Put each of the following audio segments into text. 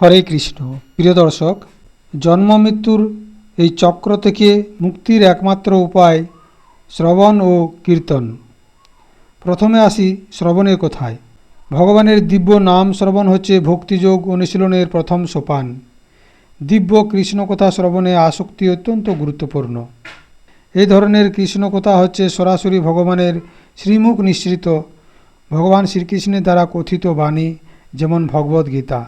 হরে কৃষ্ণ। প্রিয় দর্শক, জন্ম মৃত্যুর এই চক্র থেকে মুক্তির একমাত্র উপায় শ্রবণ ও কীর্তন। প্রথমে আসি শ্রবণের কথায়। ভগবানের দিব্য নাম শ্রবণ হচ্ছে ভক্তিযোগ অনুশীলনের প্রথম সোপান। দিব্য কৃষ্ণকথা শ্রবণে আসক্তি অত্যন্ত গুরুত্বপূর্ণ। এই ধরনের কৃষ্ণকথা হচ্ছে সরাসরি ভগবানের শ্রীমুখ নিঃসৃত ভগবান শ্রীকৃষ্ণের দ্বারা কথিত বাণী, যেমন ভগবদ গীতা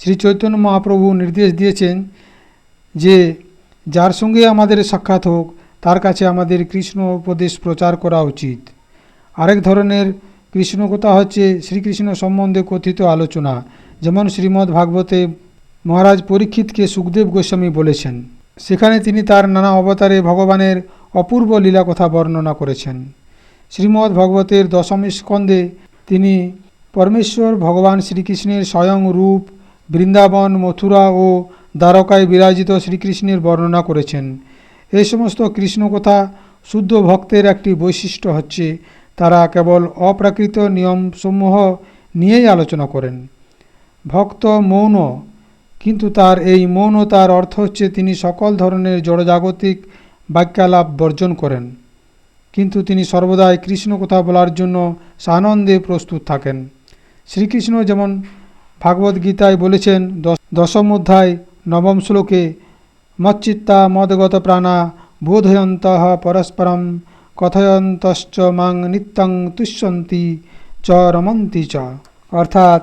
শ্রী চৈতন্য মহাপ্রভু নির্দেশ দিয়েছেন যে, যার সঙ্গে আমাদের সাক্ষাৎ হোক, তার কাছে আমাদের কৃষ্ণ উপদেশ প্রচার করা উচিত। আরেক ধরনের কৃষ্ণকথা হচ্ছে শ্রীকৃষ্ণ সম্বন্ধে কথিত আলোচনা, যেমন শ্রীমদ্ ভাগবতে মহারাজ পরীক্ষিতকে সুখদেব গোস্বামী বলেছেন। সেখানে তিনি তার নানা অবতারে ভগবানের অপূর্ব লীলা কথা বর্ণনা করেছেন। শ্রীমদ্ ভগবতের দশম স্কন্ধে তিনি পরমেশ্বর ভগবান শ্রীকৃষ্ণের স্বয়ং রূপ বৃন্দাবন, মথুরা ও দ্বারকায় বিরাজিত শ্রীকৃষ্ণের বর্ণনা করেছেন। এই সমস্ত কৃষ্ণকথা শুদ্ধ ভক্তের একটি বৈশিষ্ট্য হচ্ছে, তারা কেবল অপ্রাকৃত নিয়মসমূহ নিয়েই আলোচনা করেন। ভক্ত মৌন, কিন্তু তার এই মৌনতার অর্থ হচ্ছে তিনি সকল ধরনের জড়জাগতিক বাক্যালাপ বর্জন করেন। কিন্তু তিনি সর্বদাই কৃষ্ণ কথা বলার জন্য সানন্দে প্রস্তুত থাকেন। শ্রীকৃষ্ণ যেমন ভাগবত গীতায় বলেছেন, দশ- দশম অধ্যায়, নবম শ্লোকে, মচ্চিত্তা মদগত প্রাণা বোধয়ন্ত পরস্পরম কথয়ন্তশ্চ মাং নিত্যং তুষ্যন্তি চ রমন্তি চ। অর্থাৎ,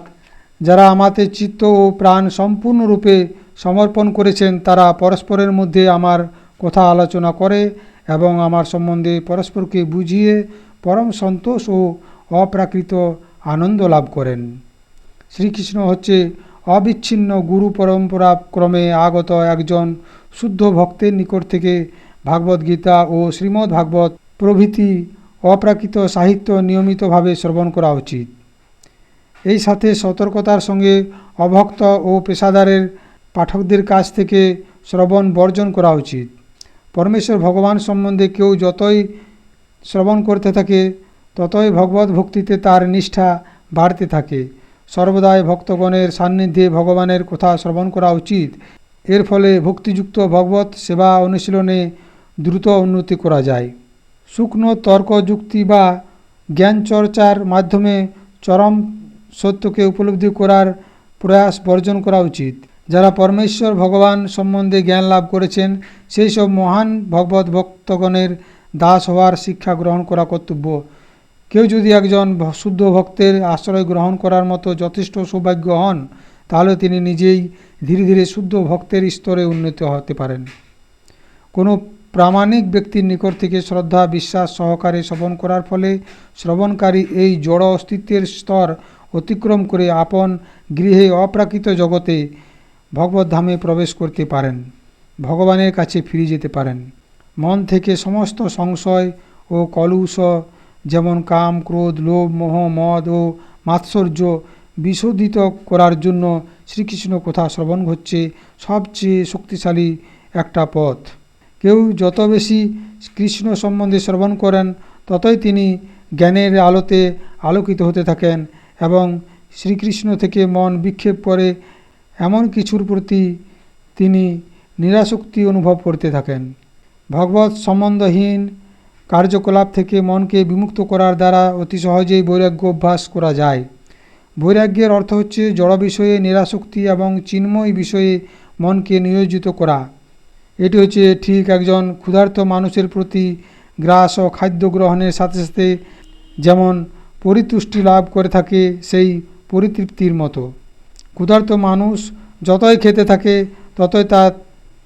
যারা আমাদের চিত্ত ও প্রাণ সম্পূর্ণরূপে সমর্পণ করেছেন, তারা পরস্পরের মধ্যে আমার কথা আলোচনা করে এবং আমার সম্বন্ধে পরস্পরকে বুঝিয়ে পরম সন্তোষ ও অপ্রাকৃত আনন্দ লাভ করেন। শ্রীকৃষ্ণ হচ্ছে অবিচ্ছিন্ন গুরু পরম্পরা ক্রমে আগত একজন শুদ্ধ ভক্তের নিকট থেকে ভাগবত গীতা ও শ্রীমদ্ ভাগবত প্রভৃতি অপ্রাকৃত সাহিত্য নিয়মিতভাবে শ্রবণ করা উচিত। এই সাথে সতর্কতার সঙ্গে অভক্ত ও পেশাদারের পাঠকদের কাছ থেকে শ্রবণ বর্জন করা উচিত। পরমেশ্বর ভগবান সম্বন্ধে কেউ যতই শ্রবণ করতে থাকে, ততই ভগবত ভক্তিতে তার নিষ্ঠা বাড়তে থাকে। সর্বদাই ভক্তগণের সান্নিধ্যে ভগবানের কথা শ্রবণ করা উচিত। এর ফলে ভক্তিযুক্ত ভগবত সেবা অনুশীলনে দ্রুত উন্নতি করা যায়। শুকনো তর্ক যুক্তি বা জ্ঞান চর্চার মাধ্যমে চরম সত্যকে উপলব্ধি করার প্রয়াস বর্জন করা উচিত। যারা পরমেশ্বর ভগবান সম্বন্ধে জ্ঞান লাভ করেছেন, সেই সব মহান ভগবত ভক্তগণের দাস হওয়ার শিক্ষা গ্রহণ করা কর্তব্য। কেউ যদি একজন শুদ্ধ ভক্তের আশ্রয় গ্রহণ করার মতো যথেষ্ট সৌভাগ্য হন, তাহলে তিনি নিজেই ধীরে ধীরে শুদ্ধ ভক্তের স্তরে উন্নীত হতে পারেন। কোনো প্রামাণিক ব্যক্তির নিকট থেকে শ্রদ্ধা, বিশ্বাস, সহকারে শ্রবণ করার ফলে শ্রবণকারী এই জড় অস্তিত্বের স্তর অতিক্রম করে আপন গৃহে অপ্রাকৃত জগতে ভগবত ধামে প্রবেশ করতে পারেন, ভগবানের কাছে ফিরে যেতে পারেন। মন থেকে সমস্ত সংশয় ও কলুষ যেমন কাম, ক্রোধ, লোভ, মোহ, মদ ও মাৎসর্য বিশোধিত করার জন্য শ্রীকৃষ্ণ কথা শ্রবণ হচ্ছে সবচেয়ে শক্তিশালী একটা পথ। কেউ যত বেশি কৃষ্ণ সম্বন্ধে শ্রবণ করেন, ততই তিনি জ্ঞানের আলোতে আলোকিত হতে থাকেন এবং শ্রীকৃষ্ণ থেকে মন বিক্ষেপ করে এমন কিছুর প্রতি তিনি নিরাসক্তি অনুভব করতে থাকেন। ভগবত সম্বন্ধহীন কার্যকলাপ থেকে মনকে বিমুক্ত করার দ্বারা অতি সহজেই বৈরাগ্য অভ্যাস করা যায়। বৈরাগ্যের অর্থ হচ্ছে জড় বিষয়ে নিরাসক্তি এবং চিন্ময় বিষয়ে মনকে নিয়োজিত করা। এটি হচ্ছে ঠিক একজন ক্ষুধার্ত মানুষের প্রতি গ্রাস ও খাদ্য গ্রহণের সাথে সাথে যেমন পরিতুষ্টি লাভ করে থাকে, সেই পরিতৃপ্তির মতো। ক্ষুধার্ত মানুষ যতই খেতে থাকে, ততই তার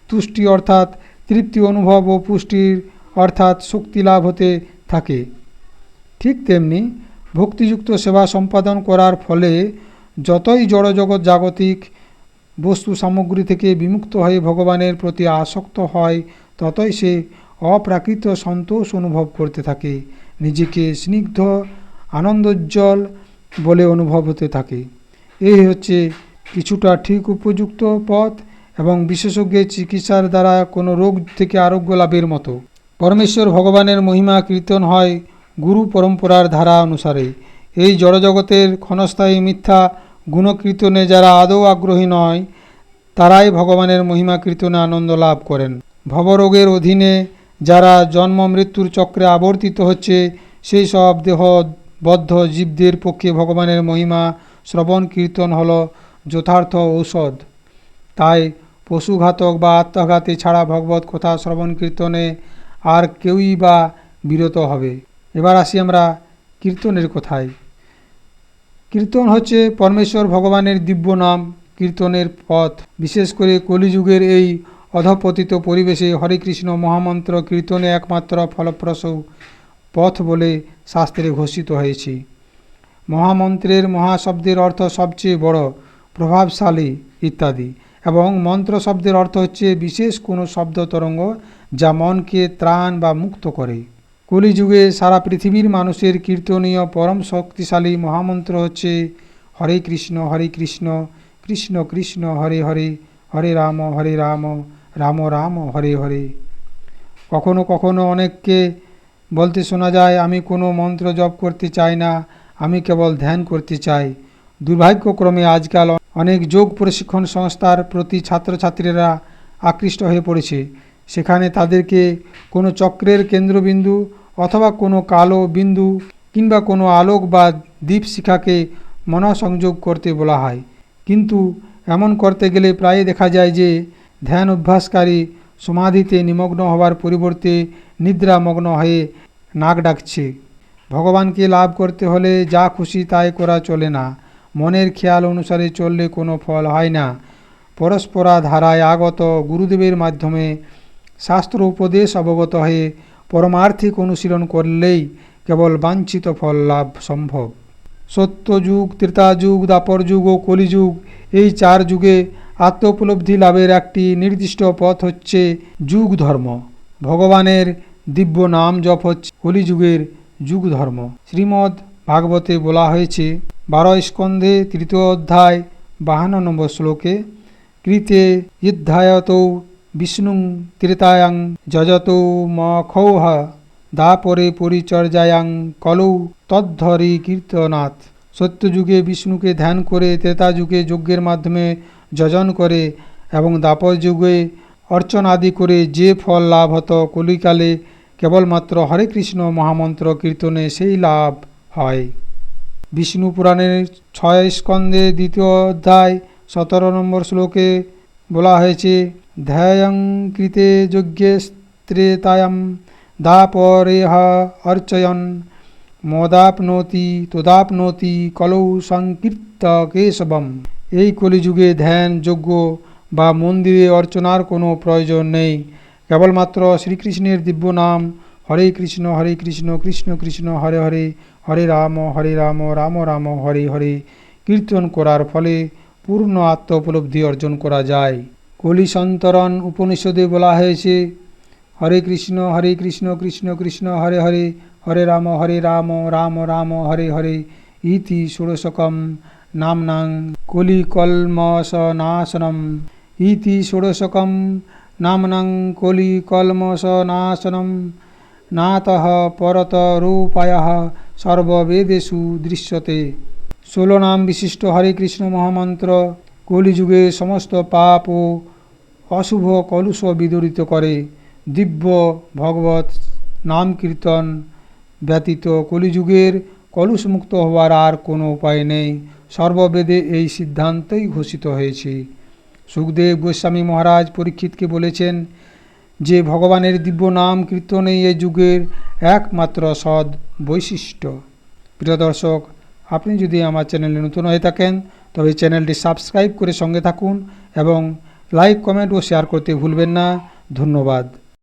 তুষ্টি অর্থাৎ তৃপ্তি অনুভব ও পুষ্টির অর্থাৎ শক্তি লাভ হতে থাকে। ঠিক তেমনি ভক্তিযুক্ত সেবা সম্পাদন করার ফলে যতই জড়জগৎ জাগতিক বস্তু সামগ্রী থেকে বিমুক্ত হয়ে ভগবানের প্রতি আসক্ত হয়, ততই সে অপ্রাকৃত সন্তোষ অনুভব করতে থাকে। নিজেকে স্নিগ্ধ, আনন্দোজ্জ্বল বলে অনুভব হতে থাকে। এই হচ্ছে কিছুটা ঠিক উপযুক্ত পথ এবং বিশেষজ্ঞের চিকিৎসার দ্বারা কোনো রোগ থেকে আরোগ্য লাভের মতো। পরমেশ্বর ভগবানের মহিমা কীর্তন হয় গুরু পরম্পরার ধারা অনুসারে। এই জড়জগতের ক্ষণস্থায়ী মিথ্যা গুণকীর্তনে যারা আদৌ আগ্রহী নয়, তারাই ভগবানের মহিমা কীর্তনে আনন্দ লাভ করেন। ভবরোগের অধীনে যারা জন্ম মৃত্যুর চক্রে আবর্তিত হচ্ছে, সেই সব দেহবদ্ধ জীবদের পক্ষে ভগবানের মহিমা শ্রবণ কীর্তন হল যথার্থ ঔষধ। তাই পশুঘাতক বা আত্মঘাতী ছাড়া ভগবত কথা শ্রবণ কীর্তনে আর কেউই বা বিরত হবে। এবার আসি আমরা কীর্তনের কথায়। কীর্তন হচ্ছে পরমেশ্বর ভগবানের দিব্য নাম, কীর্তনের পথ। বিশেষ করে কলিযুগের এই অধপতিত পরিবেশে হরে কৃষ্ণ মহামন্ত্র কীর্তনে একমাত্র ফলপ্রসূ পথ বলে শাস্ত্রে ঘোষিত হয়েছে। মহামন্ত্রের মহাশব্দের অর্থ সবচেয়ে বড়, প্রভাবশালী ইত্যাদি। এবং মন্ত্র শব্দের অর্থ হচ্ছে বিশেষ কোনো শব্দ তরঙ্গ যা মনকে ত্রাণ বা মুক্ত করে। কলিযুগে সারা পৃথিবীর মানুষের কীর্তনীয় পরম শক্তিশালী মহামন্ত্র হচ্ছে হরে কৃষ্ণ হরে কৃষ্ণ কৃষ্ণ কৃষ্ণ, হরে হরে হরে রাম হরে রাম রাম রাম, হরে হরে। কখনো কখনো অনেককে বলতে শোনা যায়, আমি কোনো মন্ত্র জপ করতে চাই না, আমি কেবল ধ্যান করতে চাই। দুর্ভাগ্যক্রমে আজকাল অনেক যোগ প্রশিক্ষণ সংস্থার প্রতি ছাত্রছাত্রীরা আকৃষ্ট হয়ে পড়েছে। সেখানে তাদেরকে কোনো চক্রের কেন্দ্রবিন্দু অথবা কোনো কালো বিন্দু কিংবা কোনো আলোক বা দ্বীপ শিখাকে মনসংযোগ করতে বলা হয়। কিন্তু এমন করতে গেলে প্রায় দেখা যায় যে ধ্যান অভ্যাসকারী সমাধিতে নিমগ্ন হওয়ার পরিবর্তে নিদ্রামগ্ন হয়ে নাক ডাকছে। ভগবানকে লাভ করতে হলে যা খুশি তাই করা চলে না। মনের খেয়াল অনুসারে চললে কোনো ফল হয় না। পরস্পরা ধারায় আগত গুরুদেবের মাধ্যমে শাস্ত্র উপদেশ অবগত হয়ে পরমার্থিক অনুশীলন করলেই কেবল বাঞ্ছিত ফল লাভ সম্ভব। সত্যযুগ, ত্রেতাযুগ দাপর যুগ ও কলিযুগ এই চার যুগে আত্মোপলব্ধি লাভের একটি নির্দিষ্ট পথ হচ্ছে যুগ ধর্ম। ভগবানের দিব্য নাম জপ হচ্ছে কলিযুগের যুগ ধর্ম। শ্রীমদ্ ভাগবতে বলা হয়েছে বারো স্কন্ধে তৃতীয় অধ্যায়, বাহান্ন নম্বর শ্লোকে, কৃতে ইধ্যায়ত বিষ্ণু ত্রেতায়াং যজত মখৌহ দাপরে পরিচর্যায়াং কলৌ তদ্ধরি কীর্তনাথ। সত্যযুগে বিষ্ণুকে ধ্যান করে ত্রেতা যুগে যজ্ঞের মাধ্যমে যজন করে এবং দাপর যুগে অর্চনাদি করে যে ফল লাভ হতো কলিকালে কেবলমাত্র হরে কৃষ্ণ মহামন্ত্র কীর্তনে সেই লাভ হয়। বিষ্ণু পুরাণের ছয় স্কন্ধে দ্বিতীয় অধ্যায়, সতেরো নম্বর শ্লোকে বলা হয়েছে, ধ্যায়ং কৃতে যজ্ঞে ত্রেতায়াম দাপরেহ অর্চয়ন। মদাপনোতি তোদাপনোতি কলৌ সংকীর্ত কেশবম। এই কলিযুগে ধ্যান, যজ্ঞ বা মন্দিরে অর্চনার কোনো প্রয়োজন নেই। কেবলমাত্র শ্রীকৃষ্ণের দিব্য নাম হরে কৃষ্ণ হরে কৃষ্ণ কৃষ্ণ কৃষ্ণ, হরে হরে হরে রাম হরে রাম রাম রাম, হরে হরে। কীর্তন করার ফলে পূর্ণ আত্ম উপলব্ধি অর্জন করা যায়। কলি সন্তরণ উপনিষদে বলা হয়েছে, হরে কৃষ্ণ হরে কৃষ্ণ কৃষ্ণ কৃষ্ণ, হরে হরে হরে রাম হরে রাম রাম রাম, হরে হরে। ইতি ষোড়শকম নামনাং কলিকলমশনাশনম ইতি ষোড়শকম নামনাং কলিকলমশনাশনম নাতঃ পরতরূপায় সর্ববেদেষু দৃশ্যতে। ষোলো নাম বিশিষ্ট হরে কৃষ্ণ মহামন্ত্র কলিযুগে সমস্ত পাপ ও অশুভ কলুষ বিদরিত করে। দিব্য ভগবত নাম কীর্তন ব্যতীত কলিযুগের কলুষমুক্ত হওয়ার আর কোনো উপায় নেই। সর্ববেদে এই সিদ্ধান্তই ঘোষিত হয়েছে। সুখদেব গোস্বামী মহারাজ পরীক্ষিতকে বলেছেন যে ভগবানের দিব্য নাম কীর্তনে এই যুগের একমাত্র সদ বৈশিষ্ট্য। প্রিয় দর্শক, আপনি যদি আমার চ্যানেলে নতুন হয়ে থাকেন, তবে চ্যানেলটি সাবস্ক্রাইব করে সঙ্গে থাকুন এবং লাইক, কমেন্ট ও শেয়ার করতে ভুলবেন না। ধন্যবাদ।